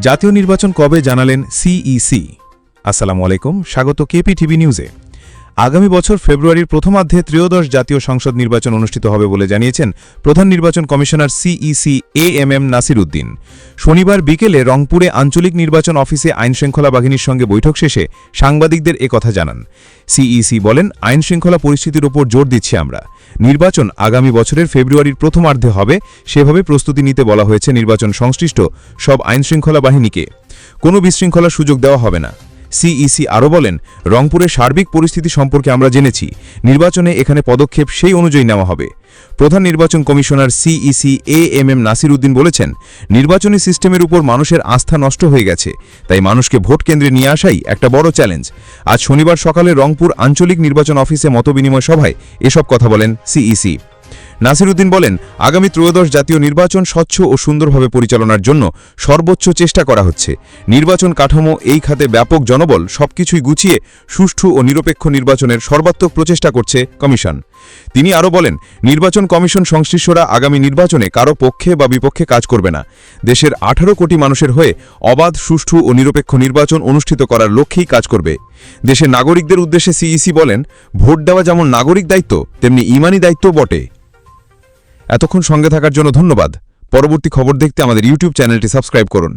জাতীয় নির্বাচন কবে জানালেন সিইসি আসসালামু আলাইকুম স্বাগত কেপি টিভি নিউজে আগামী বছর ফেব্রুয়ারির প্রথমার্ধে ত্রয়োদশ জাতীয় সংসদ নির্বাচন অনুষ্ঠিত হবে বলে জানিয়েছেন প্রধান নির্বাচন commissioner CEC A M M Nasir Uddin শনিবার বিকেলে রংপুরে আঞ্চলিক নির্বাচন অফিসে আইনশৃঙ্খলা বাহিনীর সঙ্গে বৈঠক শেষে সাংবাদিকদের একথা জানান। সিইসি বলেন, আইনশৃঙ্খলা পরিস্থিতির ওপর জোর দিচ্ছি আমরা। নির্বাচন আগামী বছরের ফেব্রুয়ারির প্রথমার্ধে হবে, সেভাবে প্রস্তুতি নিতে বলা হয়েছে নির্বাচন সংশ্লিষ্ট সব আইনশৃঙ্খলা বাহিনীকে। কোনো বিশৃঙ্খলার সুযোগ দেওয়া হবে না। সিইসি আরও বলেন রংপুরের সার্বিক পরিস্থিতি সম্পর্কে আমরা জেনেছি। নির্বাচনে এখানে পদক্ষেপ সেই অনুযায়ী নেওয়া হবে। প্রধান নির্বাচন commissioner CEC A M M Nasir Uddin বলেছেন, নির্বাচনী সিস্টেমের উপর মানুষের আস্থা নষ্ট হয়ে গেছে, তাই মানুষকে ভোট কেন্দ্রে নিয়ে আসাই একটা বড় চ্যালেঞ্জ। আজ শনিবার সকালে রংপুর আঞ্চলিক নির্বাচন অফিসে মতবিনিময় সভায় এসব কথা বলেন সিইসি। নাসিরুদ্দিন বলেন, আগামী ত্রয়োদশ জাতীয় নির্বাচন স্বচ্ছ ও সুন্দরভাবে পরিচালনার জন্য সর্বোচ্চ চেষ্টা করা হচ্ছে। নির্বাচন কাঠামো, এই খাতে ব্যাপক জনবল, সবকিছুই গুছিয়ে সুষ্ঠু ও নিরপেক্ষ নির্বাচনের সর্বাত্মক প্রচেষ্টা করছে কমিশন। তিনি আরও বলেন, নির্বাচন কমিশন সংশ্লিষ্টরা আগামী নির্বাচনে কারও পক্ষে বা বিপক্ষে কাজ করবে না। দেশের আঠারো কোটি মানুষের হয়ে অবাধ, সুষ্ঠু ও নিরপেক্ষ নির্বাচন অনুষ্ঠিত করার লক্ষ্যেই কাজ করবে। দেশের নাগরিকদের উদ্দেশ্যে সিইসি বলেন, ভোট দেওয়া যেমন নাগরিক দায়িত্ব, তেমনি ইমানি দায়িত্ব বটে। এতক্ষণ সঙ্গে থাকার জন্য ধন্যবাদ। পরবর্তী খবর দেখতে আমাদের ইউটিউব চ্যানেলটি সাবস্ক্রাইব করুন।